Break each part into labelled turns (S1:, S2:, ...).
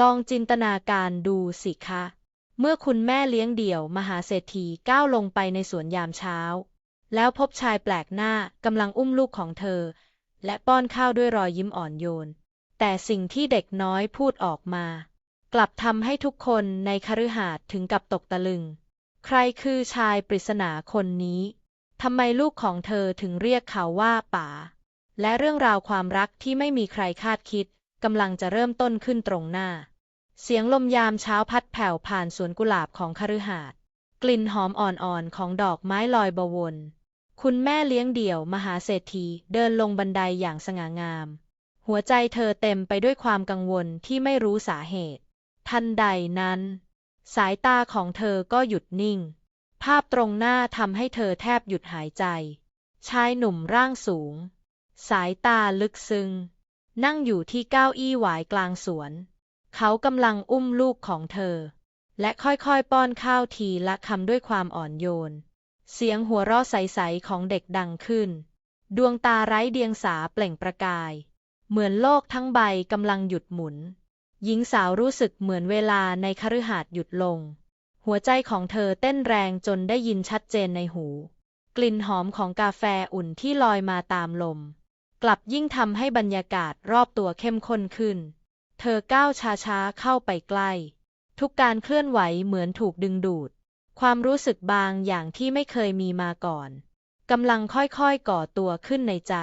S1: ลองจินตนาการดูสิคะ เมื่อคุณแม่เลี้ยงเดี่ยวมหาเศรษฐีก้าวลงไปในสวนยามเช้า แล้วพบชายแปลกหน้ากำลังอุ้มลูกของเธอ และป้อนข้าวด้วยรอยยิ้มอ่อนโยน แต่สิ่งที่เด็กน้อยพูดออกมา กลับทำให้ทุกคนในคฤหาสน์ถึงกับตกตะลึง ใครคือชายปริศนาคนนี้ทำไมลูกของเธอถึงเรียกเขาว่าป๋าและเรื่องราวความรักที่ไม่มีใครคาดคิด กำลังจะเริ่มต้นขึ้นตรงหน้า เสียงลมยามเช้าพัดแผ่วผ่านสวนกุหลาบของคฤหาสน์กลิ่นหอมอ่อนๆของดอกไม้ลอยบวนคุณแม่เลี้ยงเดี่ยวมหาเศรษฐีเดินลงบันไดอย่างสง่างาม หัวใจเธอเต็มไปด้วยความกังวลที่ไม่รู้สาเหตุ ทันใดนั้น สายตาของเธอก็หยุดนิ่ง ภาพตรงหน้าทำให้เธอแทบหยุดหายใจ ชายหนุ่มร่างสูง สายตาลึกซึ้ง นั่งอยู่ที่เก้าอี้หวายกลางสวน เขากำลังอุ้มลูกของเธอ และค่อยๆป้อนข้าวทีละคำด้วยความอ่อนโยน เสียงหัวเราะใสๆของเด็กดังขึ้น ดวงตาไร้เดียงสาเปล่งประกาย เหมือนโลกทั้งใบกำลังหยุดหมุน หญิงสาวรู้สึกเหมือนเวลาในคฤหาสน์หยุดลง หัวใจของเธอเต้นแรงจนได้ยินชัดเจนในหู กลิ่นหอมของกาแฟอุ่นที่ลอยมาตามลม กลับยิ่งทำให้บรรยากาศรอบตัวเข้มข้นขึ้น เธอก้าวช้าๆเข้าไปใกล้ ทุกการเคลื่อนไหวเหมือนถูกดึงดูด ความรู้สึกบางอย่างที่ไม่เคยมีมาก่อนกำลังค่อยๆก่อตัวขึ้นในใจ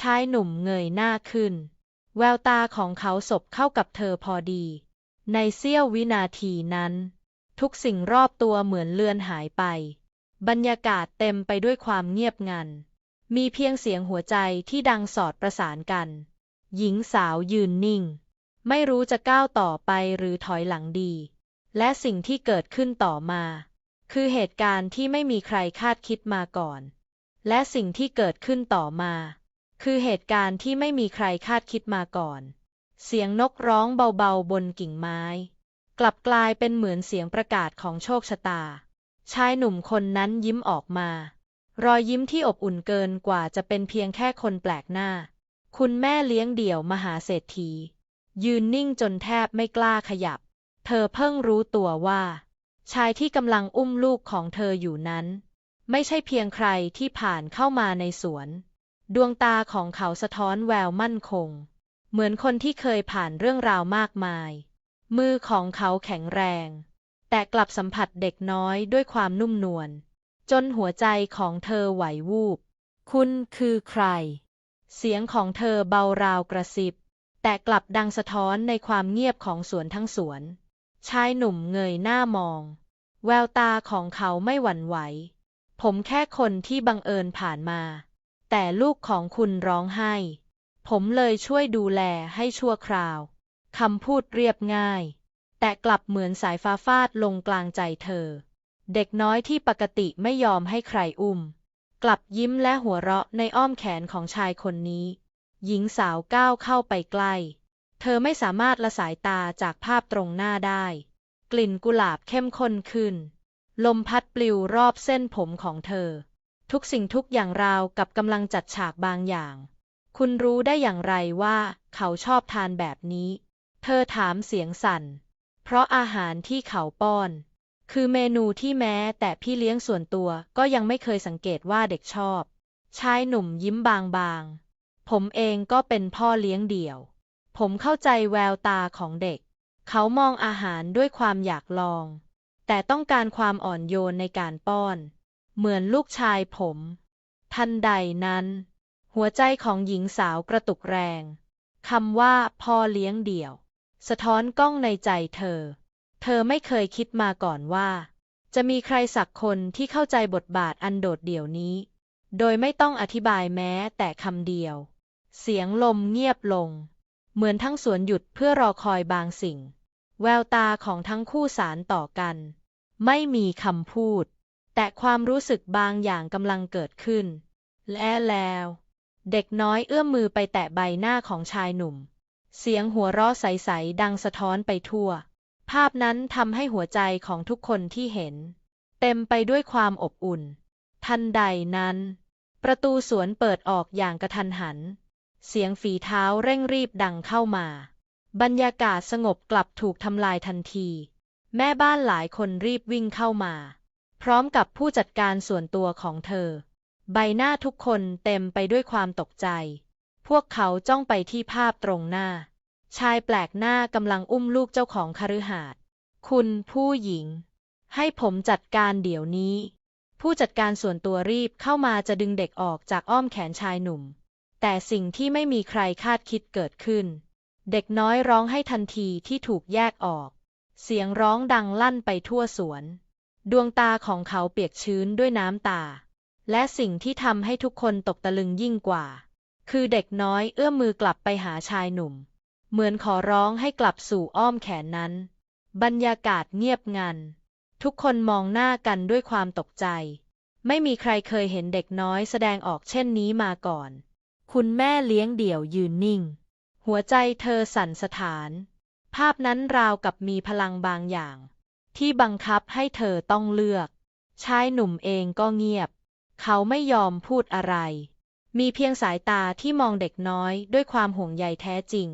S1: ชายหนุ่มเงยหน้าขึ้น แววตาของเขาสบเข้ากับเธอพอดี ในเสี้ยววินาทีนั้น ทุกสิ่งรอบตัวเหมือนเลือนหายไป บรรยากาศเต็มไปด้วยความเงียบงัน มีเพียงเสียงหัวใจที่ดังสอดประสานกัน หญิงสาวยืนนิ่ง ไม่รู้จะก้าวต่อไปหรือถอยหลังดี และสิ่งที่เกิดขึ้นต่อมา คือเหตุการณ์ที่ไม่มีใครคาดคิดมาก่อน และสิ่งที่เกิดขึ้นต่อมา คือเหตุการณ์ที่ไม่มีใครคาดคิดมาก่อน เสียงนกร้องเบาๆบนกิ่งไม้ กลับกลายเป็นเหมือนเสียงประกาศของโชคชะตา ชายหนุ่มคนนั้นยิ้มออกมา รอยยิ้มที่อบอุ่นเกินกว่าจะเป็นเพียงแค่คนแปลกหน้า คุณแม่เลี้ยงเดี่ยวมหาเศรษฐี ยืนนิ่งจนแทบไม่กล้าขยับ เธอเพิ่งรู้ตัวว่า ชายที่กำลังอุ้มลูกของเธออยู่นั้น ไม่ใช่เพียงใครที่ผ่านเข้ามาในสวน ดวงตาของเขาสะท้อนแววมั่นคง เหมือนคนที่เคยผ่านเรื่องราวมากมาย มือของเขาแข็งแรง แต่กลับสัมผัสเด็กน้อยด้วยความนุ่มนวล จนหัวใจของเธอไหววูบ คุณคือใคร เสียงของเธอเบาราวกระซิบ แต่กลับดังสะท้อนในความเงียบของสวนทั้งสวน ชายหนุ่มเงยหน้ามอง แววตาของเขาไม่หวั่นไหว ผมแค่คนที่บังเอิญผ่านมา แต่ลูกของคุณร้องไห้ ผมเลยช่วยดูแลให้ชั่วคราว คำพูดเรียบง่าย แต่กลับเหมือนสายฟ้าฟาดลงกลางใจเธอ เด็กน้อยที่ปกติไม่ยอมให้ใครอุ้ม กลับยิ้มและหัวเราะในอ้อมแขนของชายคนนี้ หญิงสาวก้าวเข้าไปใกล้ เธอไม่สามารถละสายตาจากภาพตรงหน้าได้ กลิ่นกุหลาบเข้มข้นขึ้น ลมพัดปลิวรอบเส้นผมของเธอ ทุกสิ่งทุกอย่างราวกับกำลังจัดฉากบางอย่าง คุณรู้ได้อย่างไรว่าเขาชอบทานแบบนี้ เธอถามเสียงสั่น เพราะอาหารที่เขาป้อน คือเมนูที่แม้แต่พี่เลี้ยงส่วนตัวก็ยังไม่เคยสังเกตว่าเด็กชอบ ชายหนุ่มยิ้มบางๆ ผมเองก็เป็นพ่อเลี้ยงเดี่ยว ผมเข้าใจแววตาของเด็ก เขามองอาหารด้วยความอยากลอง แต่ต้องการความอ่อนโยนในการป้อน เหมือนลูกชายผม ทันใดนั้น หัวใจของหญิงสาวกระตุกแรงคำว่าพ่อเลี้ยงเดี่ยว สะท้อนกล้องในใจเธอ เธอไม่เคยคิดมาก่อนว่า จะมีใครสักคนที่เข้าใจบทบาทอันโดดเดี่ยวนี้ โดยไม่ต้องอธิบายแม้แต่คำเดียว เสียงลมเงียบลง เหมือนทั้งสวนหยุดเพื่อรอคอยบางสิ่ง แววตาของทั้งคู่สารต่อกัน ไม่มีคำพูด แต่ความรู้สึกบางอย่างกำลังเกิดขึ้น และแล้ว เด็กน้อยเอื้อมมือไปแตะใบหน้าของชายหนุ่ม เสียงหัวเราะใสๆดังสะท้อนไปทั่ว ภาพนั้นทำให้หัวใจของทุกคนที่เห็น เต็มไปด้วยความอบอุ่น ทันใดนั้น ประตูสวนเปิดออกอย่างกระทันหัน เสียงฝีเท้าเร่งรีบดังเข้ามา บรรยากาศสงบกลับถูกทำลายทันที แม่บ้านหลายคนรีบวิ่งเข้ามา พร้อมกับผู้จัดการส่วนตัวของเธอ ใบหน้าทุกคนเต็มไปด้วยความตกใจ พวกเขาจ้องไปที่ภาพตรงหน้า ชายแปลกหน้ากำลังอุ้มลูกเจ้าของคฤหาสน์คุณผู้หญิง ให้ผมจัดการเดี๋ยวนี้ ผู้จัดการส่วนตัวรีบเข้ามาจะดึงเด็กออกจากอ้อมแขนชายหนุ่ม แต่สิ่งที่ไม่มีใครคาดคิดเกิดขึ้น เด็กน้อยร้องให้ทันทีที่ถูกแยกออก เสียงร้องดังลั่นไปทั่วสวน ดวงตาของเขาเปียกชื้นด้วยน้ำตา และสิ่งที่ทำให้ทุกคนตกตะลึงยิ่งกว่า คือเด็กน้อยเอื้อมมือกลับไปหาชายหนุ่ม เหมือนขอร้องให้กลับสู่อ้อมแขนนั้น บรรยากาศเงียบงัน ทุกคนมองหน้ากันด้วยความตกใจ ไม่มีใครเคยเห็นเด็กน้อยแสดงออกเช่นนี้มาก่อน คุณแม่เลี้ยงเดี่ยวยืนนิ่ง หัวใจเธอสั่นสะท้าน ภาพนั้นราวกับมีพลังบางอย่าง ที่บังคับให้เธอต้องเลือก ชายหนุ่มเองก็เงียบ เขาไม่ยอมพูดอะไร มีเพียงสายตาที่มองเด็กน้อยด้วยความห่วงใยแท้จริง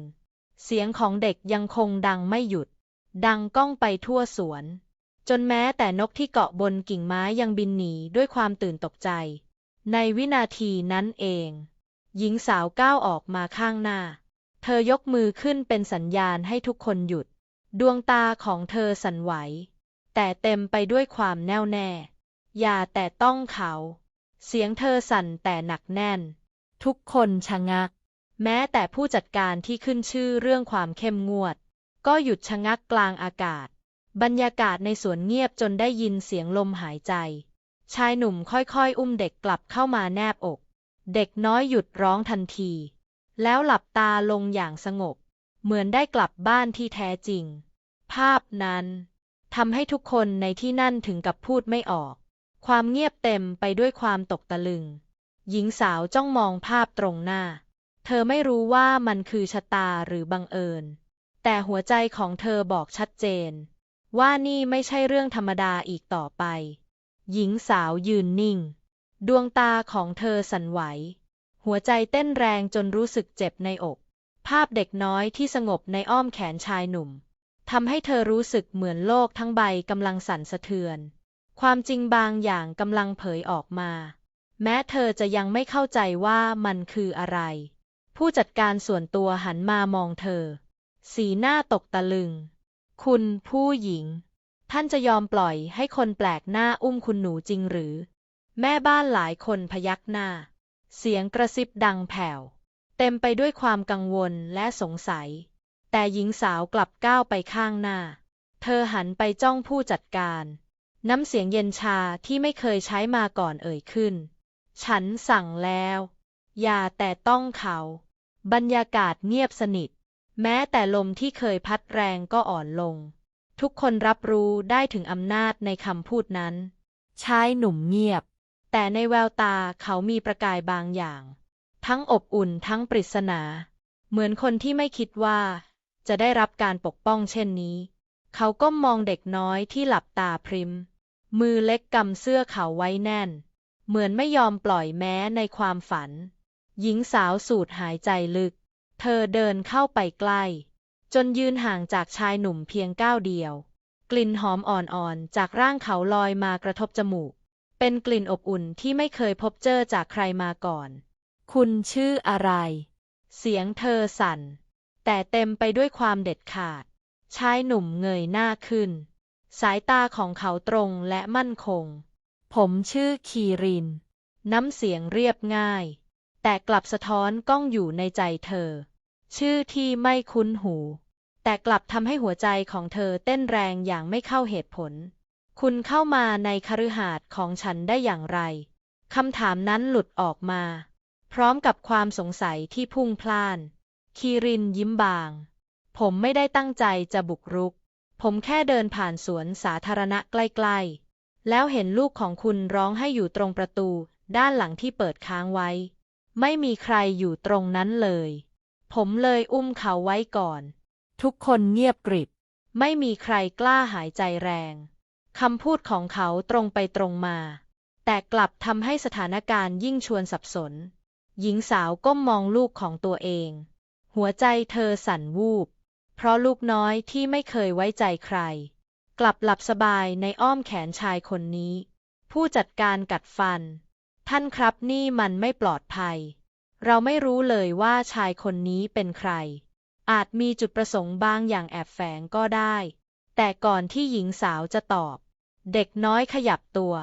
S1: เสียงของเด็กยังคงดังไม่หยุด ดังก้องไปทั่วสวน จนแม้แต่นกที่เกาะบนกิ่งไม้ยังบินหนีด้วยความตื่นตกใจ ในวินาทีนั้นเอง หญิงสาวก้าวออกมาข้างหน้า เธอยกมือขึ้นเป็นสัญญาณให้ทุกคนหยุด ดวงตาของเธอสั่นไหว แต่เต็มไปด้วยความแน่วแน่ อย่าแต่ต้องเขา เสียงเธอสั่นแต่หนักแน่น ทุกคนชะงัก แม้แต่ผู้จัดการที่ขึ้นชื่อเรื่องความเข้มงวด ก็หยุดชะงักกลางอากาศ บรรยากาศในสวนเงียบจนได้ยินเสียงลมหายใจ ชายหนุ่มค่อยๆ อุ้มเด็กกลับเข้ามาแนบอก เด็กน้อยหยุดร้องทันที แล้วหลับตาลงอย่างสงบ เหมือนได้กลับบ้านที่แท้จริง ภาพนั้นทำให้ทุกคนในที่นั่นถึงกับพูดไม่ออก ความเงียบเต็มไปด้วยความตกตะลึง หญิงสาวจ้องมองภาพตรงหน้า ธอไม่รู้ว่ามันคือชะตาหรือบังเอิญ แต่หัวใจของเธอบอกชัดเจน ว่านี่ไม่ใช่เรื่องธรรมดาอีกต่อไป หญิงสาวยืนนิ่ง ดวงตาของเธอสั่นไหว หัวใจเต้นแรงจนรู้สึกเจ็บในอก ภาพเด็กน้อยที่สงบในอ้อมแขนชายหนุ่มทำให้เธอรู้สึกเหมือนโลกทั้งใบกำลังสั่นสะเทือน ความจริงบางอย่างกำลังเผยออกมา แม้เธอจะยังไม่เข้าใจว่ามันคืออะไร ผู้จัดการส่วนตัวหันมามองเธอ สีหน้าตกตะลึง คุณผู้หญิง ท่านจะยอมปล่อยให้คนแปลกหน้าอุ้มคุณหนูจริงหรือ แม่บ้านหลายคนพยักหน้า เสียงกระซิบดังแผ่ว เต็มไปด้วยความกังวลและสงสัย แต่หญิงสาวกลับก้าวไปข้างหน้า เธอหันไปจ้องผู้จัดการ น้ำเสียงเย็นชาที่ไม่เคยใช้มาก่อนเอ่ยขึ้น ฉันสั่งแล้ว อย่าแต่ต้องเขา บรรยากาศเงียบสนิท แม้แต่ลมที่เคยพัดแรงก็อ่อนลง ทุกคนรับรู้ได้ถึงอำนาจในคำพูดนั้น ชายหนุ่มเงียบ แต่ในแววตาเขามีประกายบางอย่าง ทั้งอบอุ่นทั้งปริศนา เหมือนคนที่ไม่คิดว่า จะได้รับการปกป้องเช่นนี้ เขาก้มมองเด็กน้อยที่หลับตาพริม มือเล็กกำเสื้อเขาไว้แน่น เหมือนไม่ยอมปล่อยแม้ในความฝัน หญิงสาวสูดหายใจลึก เธอเดินเข้าไปใกล้ จนยืนห่างจากชายหนุ่มเพียงก้าวเดียว กลิ่นหอมอ่อนๆ จากร่างเขาลอยมากระทบจมูก เป็นกลิ่นอบอุ่นที่ไม่เคยพบเจอจากใครมาก่อน คุณชื่ออะไร เสียงเธอสั่น แต่เต็มไปด้วยความเด็ดขาด ชายหนุ่มเงยหน้าขึ้น สายตาของเขาตรงและมั่นคง ผมชื่อคีริน น้ำเสียงเรียบง่าย แต่กลับสะท้อนก้องอยู่ในใจเธอ ชื่อที่ไม่คุ้นหู แต่กลับทำให้หัวใจของเธอเต้นแรงอย่างไม่เข้าเหตุผล คุณเข้ามาในคฤหาสน์ของฉันได้อย่างไรคำถามนั้นหลุดออกมา พร้อมกับความสงสัยที่พุ่งพล่าน คีรินยิ้มบาง ผมไม่ได้ตั้งใจจะบุกรุก ผมแค่เดินผ่านสวนสาธารณะใกล้ๆ แล้วเห็นลูกของคุณร้องให้อยู่ตรงประตูด้านหลังที่เปิดค้างไว้ ไม่มีใครอยู่ตรงนั้นเลย ผมเลยอุ้มเขาไว้ก่อน ทุกคนเงียบกริบ ไม่มีใครกล้าหายใจแรงคำพูดของเขาตรงไปตรงมา แต่กลับทำให้สถานการณ์ยิ่งชวนสับสน หญิงสาวก้มมองลูกของตัวเอง หัวใจเธอสั่นวูบพเพราะลูกน้อยที่ไม่เคยไว้ใจใคร กลับหลับสบายในอ้อมแขนชายคนนี้ ผู้จัดการกัดฟัน ท่านครับนี่มันไม่ปลอดภัย เราไม่รู้เลยว่าชายคนนี้เป็นใคร อาจมีจุดประสงค์บางอย่างแอบแฝงก็ได้ แต่ก่อนที่หญิงสาวจะตอบ เด็กน้อยขยับตัว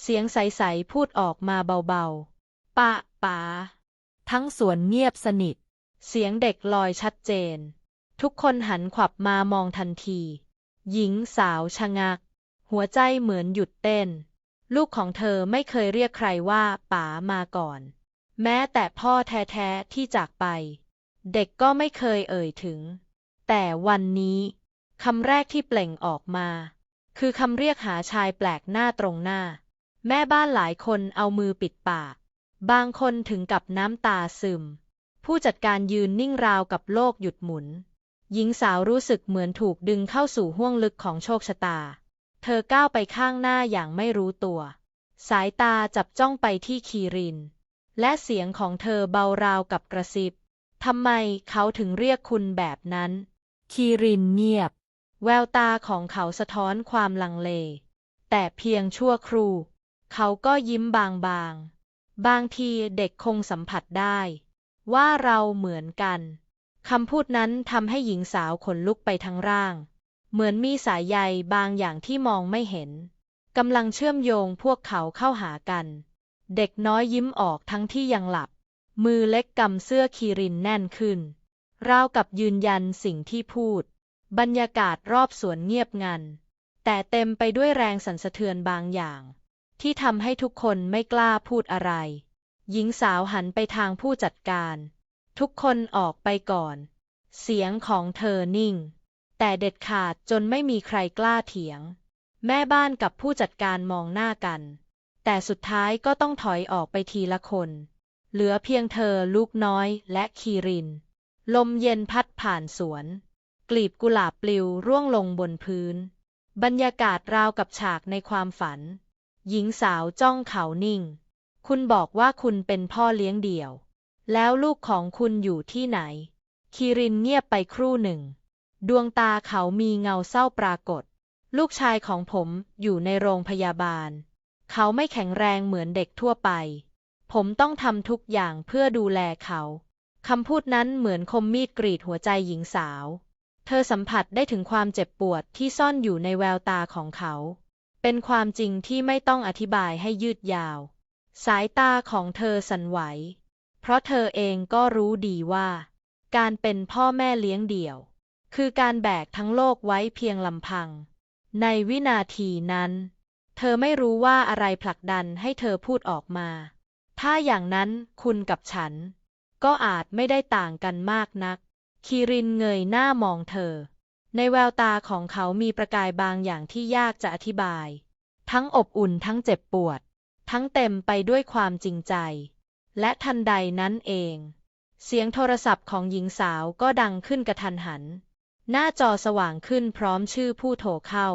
S1: เสียงใสๆพูดออกมาเบาๆป้าป๋าทั้งสวนเงียบสนิท เสียงเด็กลอยชัดเจน ทุกคนหันขวับมามองทันที หญิงสาวชะงัก หัวใจเหมือนหยุดเต้น ลูกของเธอไม่เคยเรียกใครว่าป๋ามาก่อน แม้แต่พ่อแท้ๆที่จากไป เด็กก็ไม่เคยเอ่ยถึง แต่วันนี้คำแรกที่เปล่งออกมา คือคำเรียกหาชายแปลกหน้าตรงหน้า แม่บ้านหลายคนเอามือปิดปาก บางคนถึงกับน้ำตาซึม ผู้จัดการยืนนิ่งราวกับโลกหยุดหมุน หญิงสาวรู้สึกเหมือนถูกดึงเข้าสู่ห้วงลึกของโชคชะตา เธอก้าวไปข้างหน้าอย่างไม่รู้ตัว สายตาจับจ้องไปที่คีริน และเสียงของเธอเบาราวกับกระซิบทำไมเขาถึงเรียกคุณแบบนั้น คีรินเงียบ แววตาของเขาสะท้อนความลังเล แต่เพียงชั่วครู่ เขาก็ยิ้มบางๆบางทีเด็กคงสัมผัสได้ ว่าเราเหมือนกัน คำพูดนั้นทำให้หญิงสาวขนลุกไปทั้งร่าง เหมือนมีสายใยบางอย่างที่มองไม่เห็นกำลังเชื่อมโยงพวกเขาเข้าหากัน เด็กน้อยยิ้มออกทั้งที่ยังหลับ มือเล็กกำเสื้อคีรินแน่นขึ้น ราวกับยืนยันสิ่งที่พูด บรรยากาศรอบสวนเงียบงัน แต่เต็มไปด้วยแรงสั่นสะเทือนบางอย่าง ที่ทำให้ทุกคนไม่กล้าพูดอะไร หญิงสาวหันไปทางผู้จัดการ ทุกคนออกไปก่อน เสียงของเธอนิ่ง แต่เด็ดขาดจนไม่มีใครกล้าเถียง แม่บ้านกับผู้จัดการมองหน้ากัน แต่สุดท้ายก็ต้องถอยออกไปทีละคน เหลือเพียงเธอลูกน้อยและคีริน ลมเย็นพัดผ่านสวน กลีบกุหลาบปลิวร่วงลงบนพื้น บรรยากาศราวกับฉากในความฝัน หญิงสาวจ้องเขานิ่ง คุณบอกว่าคุณเป็นพ่อเลี้ยงเดี่ยว แล้วลูกของคุณอยู่ที่ไหน คีรินเงียบไปครู่หนึ่ง ดวงตาเขามีเงาเศร้าปรากฏ ลูกชายของผมอยู่ในโรงพยาบาล เขาไม่แข็งแรงเหมือนเด็กทั่วไป ผมต้องทำทุกอย่างเพื่อดูแลเขาคำพูดนั้นเหมือนคมมีดกรีดหัวใจหญิงสาว เธอสัมผัสได้ถึงความเจ็บปวดที่ซ่อนอยู่ในแววตาของเขา เป็นความจริงที่ไม่ต้องอธิบายให้ยืดยาว สายตาของเธอสั่นไหว เพราะเธอเองก็รู้ดีว่า การเป็นพ่อแม่เลี้ยงเดี่ยว คือการแบกทั้งโลกไว้เพียงลำพัง ในวินาทีนั้น เธอไม่รู้ว่าอะไรผลักดันให้เธอพูดออกมา ถ้าอย่างนั้นคุณกับฉัน ก็อาจไม่ได้ต่างกันมากนักคีรินเงยหน้ามองเธอ ในแววตาของเขามีประกายบางอย่างที่ยากจะอธิบาย ทั้งอบอุ่นทั้งเจ็บปวด ทั้งเต็มไปด้วยความจริงใจ และทันใดนั้นเอง เสียงโทรศัพท์ของหญิงสาวก็ดังขึ้นกระทันหัน หน้าจอสว่างขึ้นพร้อมชื่อผู้โทรเข้า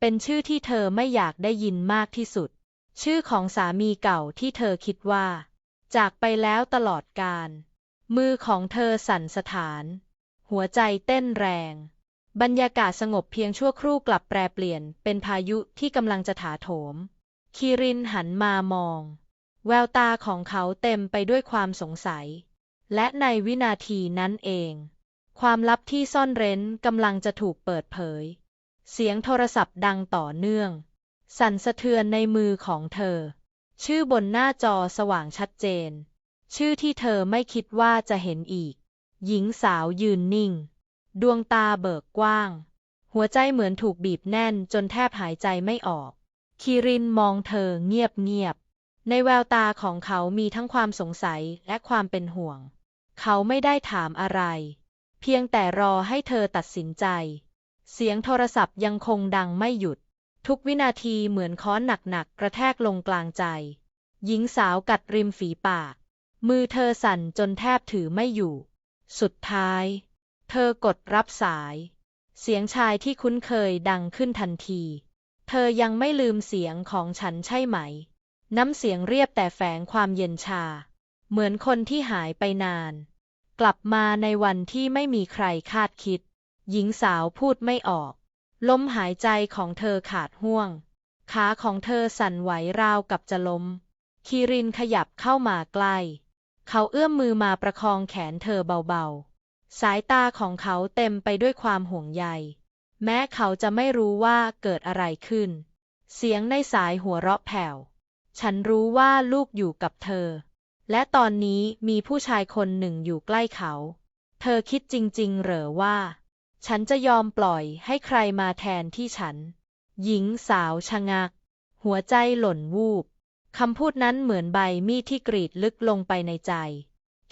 S1: เป็นชื่อที่เธอไม่อยากได้ยินมากที่สุด ชื่อของสามีเก่าที่เธอคิดว่า จากไปแล้วตลอดกาลมือของเธอสั่นสถาน หัวใจเต้นแรง บรรยากาศสงบเพียงชั่วครู่กลับแปรเปลี่ยนเป็นพายุที่กำลังจะถาโถมคีรินหันมามอง แววตาของเขาเต็มไปด้วยความสงสัย และในวินาทีนั้นเอง ความลับที่ซ่อนเร้นกำลังจะถูกเปิดเผย เสียงโทรศัพท์ดังต่อเนื่อง สั่นสะเทือนในมือของเธอ ชื่อบนหน้าจอสว่างชัดเจน ชื่อที่เธอไม่คิดว่าจะเห็นอีก หญิงสาวยืนนิ่ง ดวงตาเบิกกว้าง หัวใจเหมือนถูกบีบแน่นจนแทบหายใจไม่ออกคีรินมองเธอเงียบเงียบ ในแววตาของเขามีทั้งความสงสัยและความเป็นห่วง เขาไม่ได้ถามอะไร เพียงแต่รอให้เธอตัดสินใจ เสียงโทรศัพท์ยังคงดังไม่หยุด ทุกวินาทีเหมือนค้อนหนักๆกระแทกลงกลางใจ หญิงสาวกัดริมฝีปาก มือเธอสั่นจนแทบถือไม่อยู่ สุดท้าย เธอกดรับสาย เสียงชายที่คุ้นเคยดังขึ้นทันที เธอยังไม่ลืมเสียงของฉันใช่ไหม น้ำเสียงเรียบแต่แฝงความเย็นชา เหมือนคนที่หายไปนาน กลับมาในวันที่ไม่มีใครคาดคิด หญิงสาวพูดไม่ออก ลมหายใจของเธอขาดห่วง ขาของเธอสั่นไหวราวกับจะล้ม คีรินขยับเข้ามาใกล้ เขาเอื้อมมือมาประคองแขนเธอเบาๆ สายตาของเขาเต็มไปด้วยความห่วงใย แม้เขาจะไม่รู้ว่าเกิดอะไรขึ้น เสียงในสายหัวเราะแผ่ว ฉันรู้ว่าลูกอยู่กับเธอ และตอนนี้มีผู้ชายคนหนึ่งอยู่ใกล้เขา เธอคิดจริง ๆ เหรอว่า ฉันจะยอมปล่อยให้ใครมาแทนที่ฉัน หญิงสาวชะงัก หัวใจหล่นวูบคำพูดนั้นเหมือนใบมีดที่กรีดลึกลงไปในใจ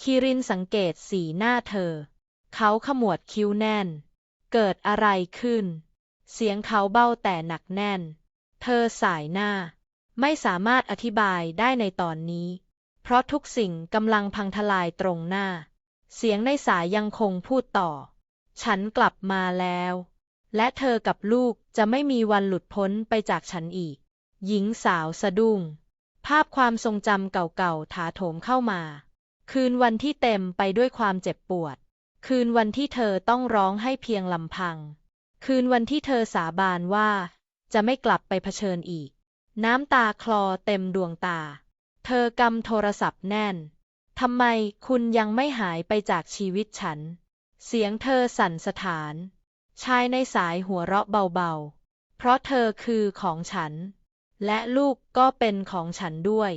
S1: คีรินสังเกตสีหน้าเธอ เขาขมวดคิ้วแน่น เกิดอะไรขึ้น เสียงเขาเบ้าแต่หนักแน่น เธอสายหน้า ไม่สามารถอธิบายได้ในตอนนี้ ราะทุกสิ่งกำลังพังทลายตรงหน้า เสียงในสายยังคงพูดต่อ ฉันกลับมาแล้ว และเธอกับลูกจะไม่มีวันหลุดพ้นไปจากฉันอีก หญิงสาวสะดุ้ง ภาพความทรงจำเก่าๆถาโถมเข้ามา คืนวันที่เต็มไปด้วยความเจ็บปวด คืนวันที่เธอต้องร้องให้เพียงลำพัง คืนวันที่เธอสาบานว่า จะไม่กลับไปเผชิญอีก น้ำตาคลอเต็มดวงตา เธอกำโทรศัพท์แน่น ทำไมคุณยังไม่หายไปจากชีวิตฉัน เสียงเธอสั่นสะท้าน ชายในสายหัวเราะเบาๆ เพราะเธอคือของฉัน และลูกก็เป็นของฉันด้วย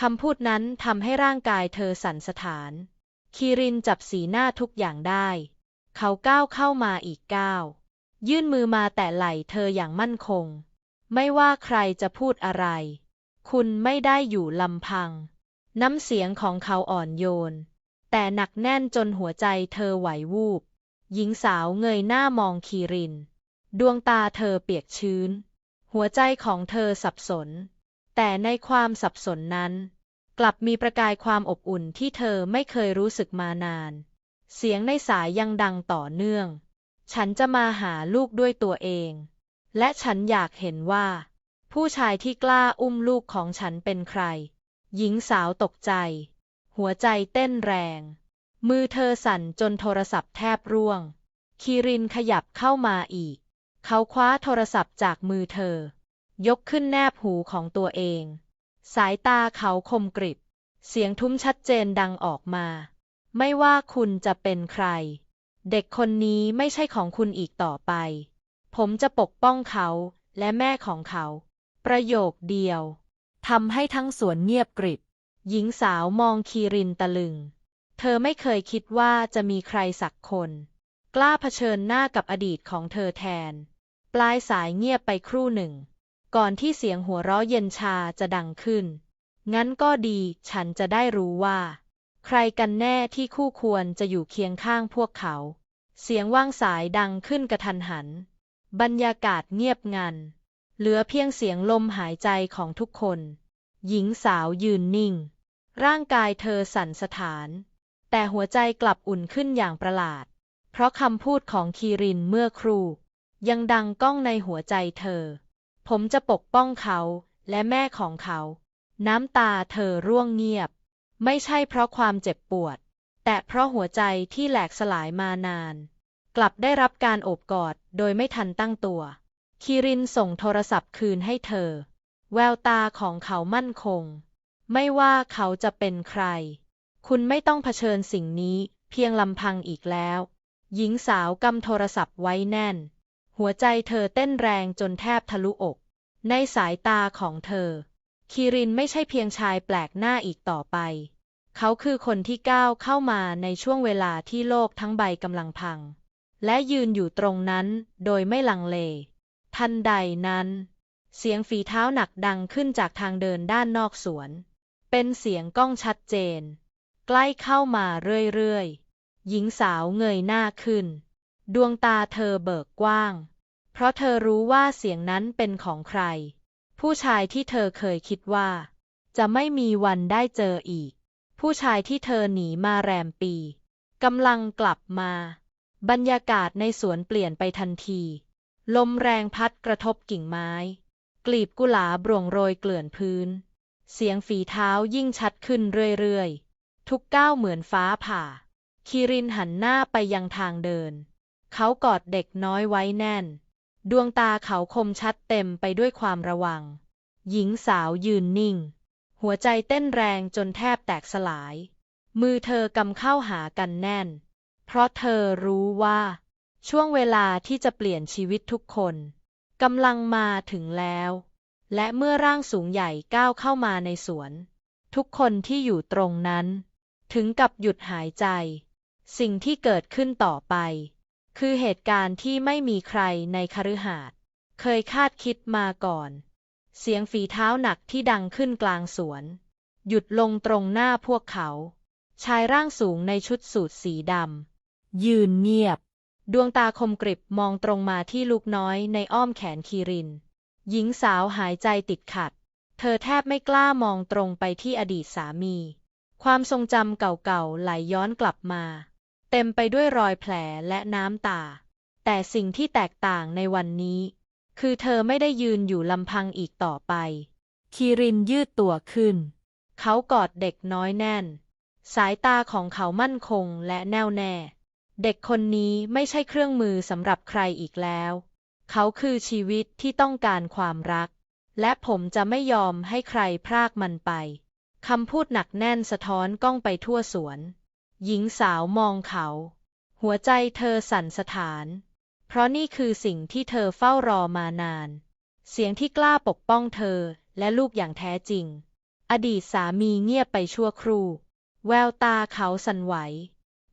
S1: คำพูดนั้นทำให้ร่างกายเธอสั่นสะท้าน คีรินจับสีหน้าทุกอย่างได้ เขาก้าวเข้ามาอีกก้าว ยื่นมือมาแตะไหล่เธออย่างมั่นคง ไม่ว่าใครจะพูดอะไร คุณไม่ได้อยู่ลำพัง น้ำเสียงของเขาอ่อนโยน แต่หนักแน่นจนหัวใจเธอไหววูบ หญิงสาวเงยหน้ามองคีริน ดวงตาเธอเปียกชื้น หัวใจของเธอสับสน แต่ในความสับสนนั้น กลับมีประกายความอบอุ่นที่เธอไม่เคยรู้สึกมานาน เสียงในสายยังดังต่อเนื่อง ฉันจะมาหาลูกด้วยตัวเอง และฉันอยากเห็นว่า ผู้ชายที่กล้าอุ้มลูกของฉันเป็นใคร หญิงสาวตกใจ หัวใจเต้นแรง มือเธอสั่นจนโทรศัพท์แทบร่วง คีรินขยับเข้ามาอีก เขาคว้าโทรศัพท์จากมือเธอ ยกขึ้นแนบหูของตัวเอง สายตาเขาคมกริบ เสียงทุ้มชัดเจนดังออกมา ไม่ว่าคุณจะเป็นใคร เด็กคนนี้ไม่ใช่ของคุณอีกต่อไป ผมจะปกป้องเขาและแม่ของเขา ประโยคเดียวทำให้ทั้งสวนเงียบกริบ หญิงสาวมองคีรินตะลึง เธอไม่เคยคิดว่าจะมีใครสักคน กล้าเผชิญหน้ากับอดีตของเธอแทน ปลายสายเงียบไปครู่หนึ่ง ก่อนที่เสียงหัวเราะเย็นชาจะดังขึ้น งั้นก็ดีฉันจะได้รู้ว่า ใครกันแน่ที่คู่ควรจะอยู่เคียงข้างพวกเขา เสียงว่างสายดังขึ้นกระทันหัน บรรยากาศเงียบงัน เหลือเพียงเสียงลมหายใจของทุกคน หญิงสาวยืนนิ่ง ร่างกายเธอสั่นสะท้าน แต่หัวใจกลับอุ่นขึ้นอย่างประหลาด เพราะคำพูดของคีรินเมื่อครู่ ยังดังก้องในหัวใจเธอ ผมจะปกป้องเขาและแม่ของเขา น้ำตาเธอร่วงเงียบ ไม่ใช่เพราะความเจ็บปวด แต่เพราะหัวใจที่แหลกสลายมานาน กลับได้รับการโอบกอดโดยไม่ทันตั้งตัว คีรินส่งโทรศัพท์คืนให้เธอ แววตาของเขามั่นคง ไม่ว่าเขาจะเป็นใคร คุณไม่ต้องเผชิญสิ่งนี้เพียงลำพังอีกแล้ว หญิงสาวกำโทรศัพท์ไว้แน่น หัวใจเธอเต้นแรงจนแทบทะลุอก ในสายตาของเธอคีรินไม่ใช่เพียงชายแปลกหน้าอีกต่อไป เขาคือคนที่ก้าวเข้ามาในช่วงเวลาที่โลกทั้งใบกำลังพัง และยืนอยู่ตรงนั้นโดยไม่ลังเล ทันใดนั้น เสียงฝีเท้าหนักดังขึ้นจากทางเดินด้านนอกสวน เป็นเสียงก้องชัดเจน ใกล้เข้ามาเรื่อยๆ หญิงสาวเงยหน้าขึ้น ดวงตาเธอเบิกกว้าง เพราะเธอรู้ว่าเสียงนั้นเป็นของใคร ผู้ชายที่เธอเคยคิดว่า จะไม่มีวันได้เจออีก ผู้ชายที่เธอหนีมาแรมปีกำลังกลับมา บรรยากาศในสวนเปลี่ยนไปทันที ลมแรงพัดกระทบกิ่งไม้ กลีบกุหลาบร่วงโรยเกลื่อนพื้น เสียงฝีเท้ายิ่งชัดขึ้นเรื่อยๆ ทุกก้าวเหมือนฟ้าผ่าคีรินหันหน้าไปยังทางเดิน เขากอดเด็กน้อยไว้แน่น ดวงตาเขาคมชัดเต็มไปด้วยความระวัง หญิงสาวยืนนิ่ง หัวใจเต้นแรงจนแทบแตกสลาย มือเธอกำเข้าหากันแน่น เพราะเธอรู้ว่า ช่วงเวลาที่จะเปลี่ยนชีวิตทุกคนกำลังมาถึงแล้ว และเมื่อร่างสูงใหญ่ก้าวเข้ามาในสวน ทุกคนที่อยู่ตรงนั้น ถึงกับหยุดหายใจ สิ่งที่เกิดขึ้นต่อไป คือเหตุการณ์ที่ไม่มีใครในคฤหาสน์เคยคาดคิดมาก่อน เสียงฝีเท้าหนักที่ดังขึ้นกลางสวน หยุดลงตรงหน้าพวกเขา ชายร่างสูงในชุดสูทสีดำยืนเงียบ ดวงตาคมกริบมองตรงมาที่ลูกน้อยในอ้อมแขนคีริน หญิงสาวหายใจติดขัด เธอแทบไม่กล้ามองตรงไปที่อดีตสามี ความทรงจำเก่าๆไหลย้อนกลับมา เต็มไปด้วยรอยแผลและน้ำตา แต่สิ่งที่แตกต่างในวันนี้ คือเธอไม่ได้ยืนอยู่ลำพังอีกต่อไป คีรินยืดตัวขึ้น เขากอดเด็กน้อยแน่น สายตาของเขามั่นคงและแน่วแน่ เด็กคนนี้ไม่ใช่เครื่องมือสำหรับใครอีกแล้ว เขาคือชีวิตที่ต้องการความรัก และผมจะไม่ยอมให้ใครพรากมันไป คำพูดหนักแน่นสะท้อนก้องไปทั่วสวน หญิงสาวมองเขา หัวใจเธอสั่นสะท้าน เพราะนี่คือสิ่งที่เธอเฝ้ารอมานาน เสียงที่กล้าปกป้องเธอและลูกอย่างแท้จริง อดีตสามีเงียบไปชั่วครู่ แววตาเขาสั่นไหว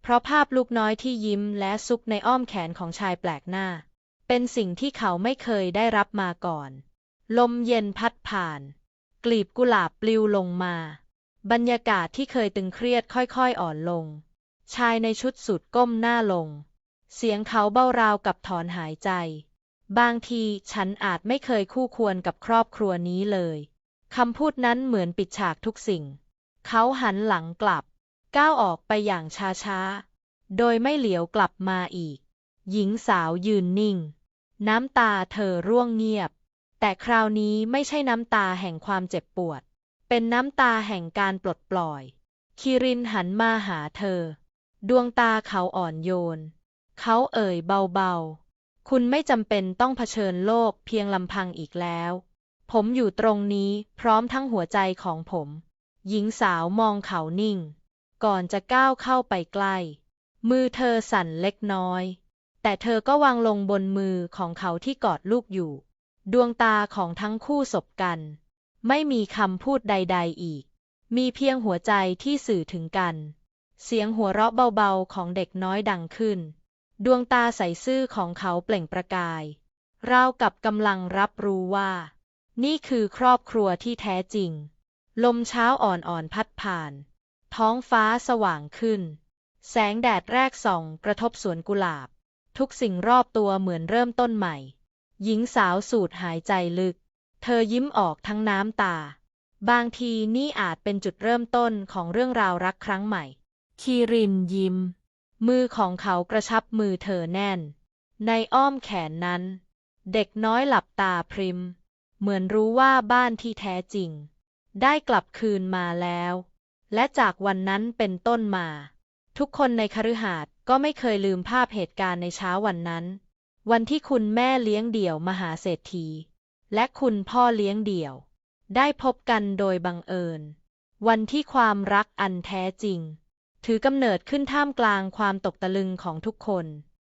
S1: เพราะภาพลูกน้อยที่ยิ้มและซุกในอ้อมแขนของชายแปลกหน้า เป็นสิ่งที่เขาไม่เคยได้รับมาก่อน ลมเย็นพัดผ่าน กลีบกุหลาบปลิวลงมา บรรยากาศที่เคยตึงเครียดค่อยๆอ่อนลง ชายในชุดสุดก้มหน้าลง เสียงเขาเบาราวกับถอนหายใจ บางทีฉันอาจไม่เคยคู่ควรกับครอบครัวนี้เลยคำพูดนั้นเหมือนปิดฉากทุกสิ่ง เขาหันหลังกลับ ก้าวออกไปอย่างช้าๆ โดยไม่เหลียวกลับมาอีก หญิงสาวยืนนิ่ง น้ำตาเธอร่วงเงียบ แต่คราวนี้ไม่ใช่น้ำตาแห่งความเจ็บปวด เป็นน้ำตาแห่งการปลดปล่อย คิรินหันมาหาเธอ ดวงตาเขาอ่อนโยน เขาเอ่ยเบาๆ คุณไม่จำเป็นต้องเผชิญโลกเพียงลำพังอีกแล้ว ผมอยู่ตรงนี้พร้อมทั้งหัวใจของผม หญิงสาวมองเขานิ่ง ก่อนจะก้าวเข้าไปใกล้ มือเธอสั่นเล็กน้อย แต่เธอก็วางลงบนมือของเขาที่กอดลูกอยู่ ดวงตาของทั้งคู่สบกัน ไม่มีคำพูดใด ๆ อีก มีเพียงหัวใจที่สื่อถึงกัน เสียงหัวเราะเบาๆของเด็กน้อยดังขึ้น ดวงตาใสซื่อของเขาเปล่งประกาย ราวกับกำลังรับรู้ว่า นี่คือครอบครัวที่แท้จริง ลมเช้าอ่อนๆพัดผ่าน ท้องฟ้าสว่างขึ้น แสงแดดแรกส่องกระทบสวนกุหลาบ ทุกสิ่งรอบตัวเหมือนเริ่มต้นใหม่ หญิงสาวสูดหายใจลึก เธอยิ้มออกทั้งน้ำตา บางทีนี่อาจเป็นจุดเริ่มต้นของเรื่องราวรักครั้งใหม่ คีรินยิ้ม มือของเขากระชับมือเธอแน่น ในอ้อมแขนนั้น เด็กน้อยหลับตาพริม เหมือนรู้ว่าบ้านที่แท้จริง ได้กลับคืนมาแล้ว และจากวันนั้นเป็นต้นมา ทุกคนในคฤหาสน์ก็ไม่เคยลืมภาพเหตุการณ์ในเช้าวันนั้น วันที่คุณแม่เลี้ยงเดี่ยวมหาเศรษฐี และคุณพ่อเลี้ยงเดี่ยว ได้พบกันโดยบังเอิญ วันที่ความรักอันแท้จริง ถือกำเนิดขึ้นท่ามกลางความตกตะลึงของทุกคน